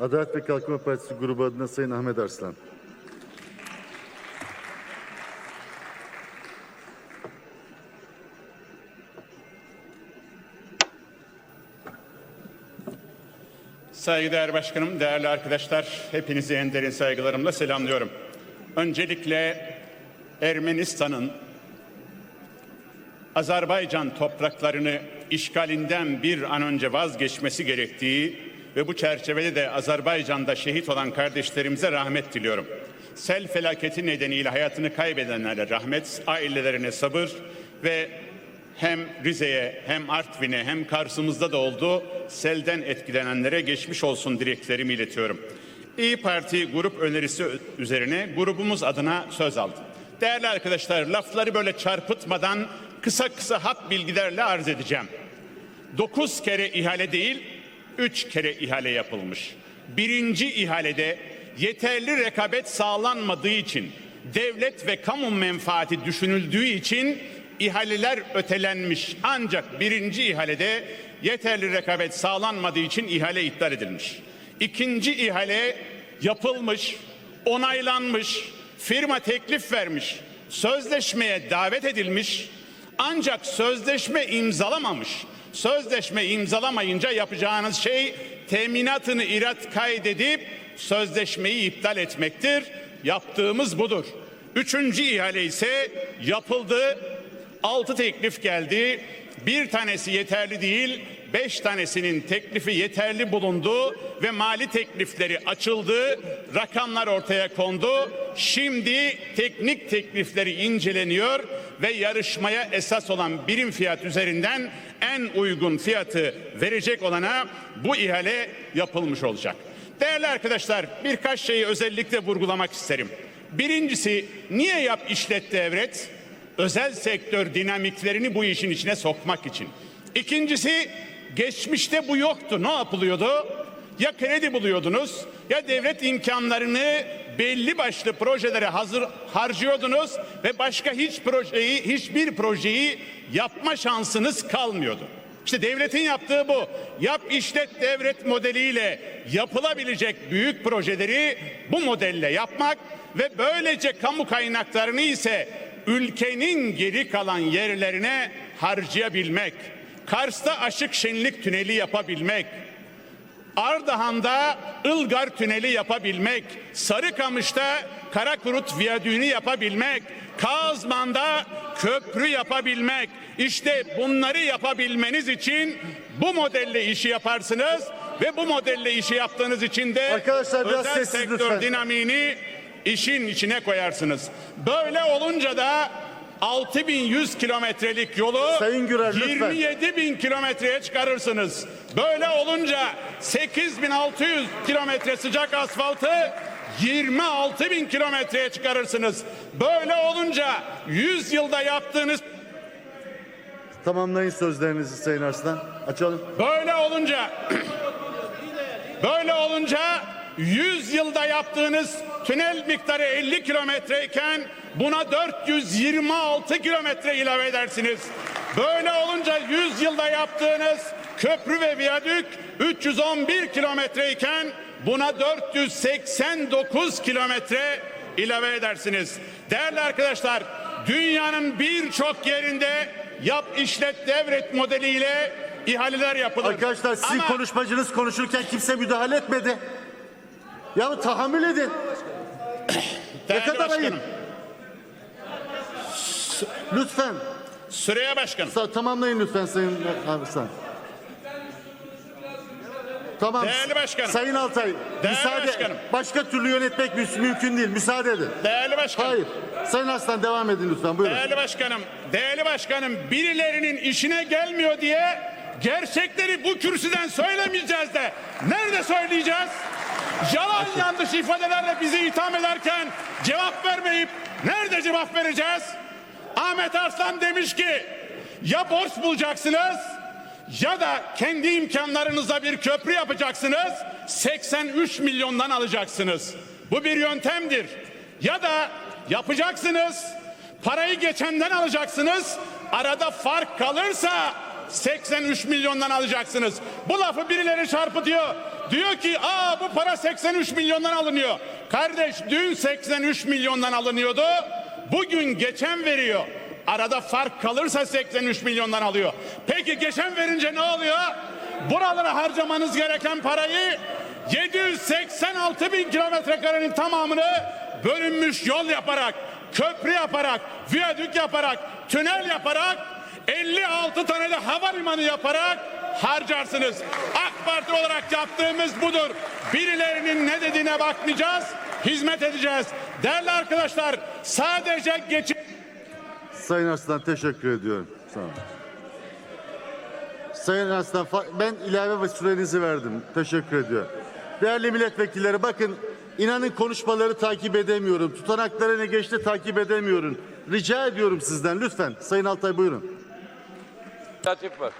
Adalet ve Kalkınma Partisi grubu adına Sayın Ahmet Arslan. Saygıdeğer Başkanım, değerli arkadaşlar, hepinizi en derin saygılarımla selamlıyorum. Öncelikle Ermenistan'ın Azerbaycan topraklarını işgalinden bir an önce vazgeçmesi gerektiği ve bu çerçevede de Azerbaycan'da şehit olan kardeşlerimize rahmet diliyorum. Sel felaketi nedeniyle hayatını kaybedenlere rahmet, ailelerine sabır ve hem Rize'ye hem Artvin'e hem Kars'ımızda da oldu selden etkilenenlere geçmiş olsun dileklerimi iletiyorum. İyi Parti grup önerisi üzerine grubumuz adına söz aldım. Değerli arkadaşlar lafları böyle çarpıtmadan kısa kısa hak bilgilerle arz edeceğim. 9 kere ihale değil, 3 kere ihale yapılmış. Birinci ihalede yeterli rekabet sağlanmadığı için, devlet ve kamu menfaati düşünüldüğü için ihaleler ötelenmiş. Ancak birinci ihalede yeterli rekabet sağlanmadığı için ihale iptal edilmiş. İkinci ihale yapılmış, onaylanmış, firma teklif vermiş, sözleşmeye davet edilmiş, ancak sözleşme imzalamamış. Sözleşme imzalamayınca yapacağınız şey teminatını irat kaydedip sözleşmeyi iptal etmektir. Yaptığımız budur. Üçüncü ihale ise yapıldı. Altı teklif geldi. Bir tanesi yeterli değil, beş tanesinin teklifi yeterli bulundu ve mali teklifleri açıldı, rakamlar ortaya kondu. Şimdi teknik teklifleri inceleniyor ve yarışmaya esas olan birim fiyat üzerinden en uygun fiyatı verecek olana bu ihale yapılmış olacak. Değerli arkadaşlar birkaç şeyi özellikle vurgulamak isterim. Birincisi niye yap işlet devret? özel sektör dinamiklerini bu işin içine sokmak için. İkincisi geçmişte bu yoktu. Ne yapılıyordu? Ya kredi buluyordunuz ya devlet imkanlarını belli başlı projelere hazır harcıyordunuz ve başka hiç projeyi hiçbir projeyi yapma şansınız kalmıyordu. İşte devletin yaptığı bu. Yap işlet devlet modeliyle yapılabilecek büyük projeleri bu modelle yapmak ve böylece kamu kaynaklarını ise ülkenin geri kalan yerlerine harcayabilmek, Kars'ta Aşık Şenlik Tüneli yapabilmek, Ardahan'da Ilgar Tüneli yapabilmek, Sarıkamış'ta Karakurut Viyadüğünü yapabilmek, Kazman'da köprü yapabilmek. İşte bunları yapabilmeniz için bu modelle işi yaparsınız ve bu modelle işi yaptığınız için de Arkadaşlar biraz özel sektör lütfen. dinamiğini işin içine koyarsınız. Böyle olunca da 6100 kilometrelik yolu Sayın Gürer, lütfen. 27 bin kilometreye çıkarırsınız. Böyle olunca 8600 kilometre sıcak asfaltı 26 bin kilometreye çıkarırsınız. Böyle olunca 100 yılda yaptığınız Tamamlayın sözlerinizi Sayın Arslan. Açalım. Böyle olunca böyle olunca 100 yılda yaptığınız tünel miktarı 50 kilometreyken buna 426 kilometre ilave edersiniz. Böyle olunca 100 yılda yaptığınız köprü ve viyadük 311 kilometreyken buna 489 kilometre ilave edersiniz. Değerli arkadaşlar, dünyanın birçok yerinde yap işlet devret modeliyle ihaleler yapılır. Arkadaşlar sizin Ama konuşmacınız konuşurken kimse müdahale etmedi. Ya tahammül edin. Ne kadar ayıp. Lütfen. Süreyya Başkanım, Sa- tamamlayın lütfen Sayın Arslan. Tamam. Değerli başkanım. Sayın Altay. Değerli müsaade. başkanım. Başka türlü yönetmek mü- mümkün değil. Müsaade edin. değerli başkanım, Hayır. Sayın Arslan devam edin lütfen. Buyurun. değerli başkanım, değerli başkanım, birilerinin işine gelmiyor diye gerçekleri bu kürsüden söylemeyeceğiz de nerede söyleyeceğiz? Yalan yanlış ifadelerle bizi itham ederken cevap vermeyip nerede cevap vereceğiz? Ahmet Arslan demiş ki ya borç bulacaksınız ya da kendi imkanlarınıza bir köprü yapacaksınız 83 milyondan alacaksınız. Bu bir yöntemdir. Ya da yapacaksınız parayı geçenden alacaksınız arada fark kalırsa 83 milyondan alacaksınız. Bu lafı birileri çarpıtıyor. Diyor ki aa bu para 83 milyondan alınıyor. Kardeş dün 83 milyondan alınıyordu. Bugün geçen veriyor. Arada fark kalırsa 83 milyondan alıyor. Peki geçen verince ne oluyor? Buralara harcamanız gereken parayı 786 bin kilometre karenin tamamını bölünmüş yol yaparak, köprü yaparak, viyadük yaparak, tünel yaparak 56 tane de havalimanı yaparak harcarsınız. AK Parti olarak yaptığımız budur. Birilerinin ne dediğine bakmayacağız, hizmet edeceğiz. Değerli arkadaşlar sadece geçim Sayın Arslan teşekkür ediyorum. Sağ olun. Sayın Arslan ben ilave ve sürenizi verdim. Teşekkür ediyorum. Değerli milletvekilleri bakın inanın konuşmaları takip edemiyorum. Tutanaklara ne geçti takip edemiyorum. Rica ediyorum sizden lütfen. Sayın Altay buyurun. İnisiyatif var.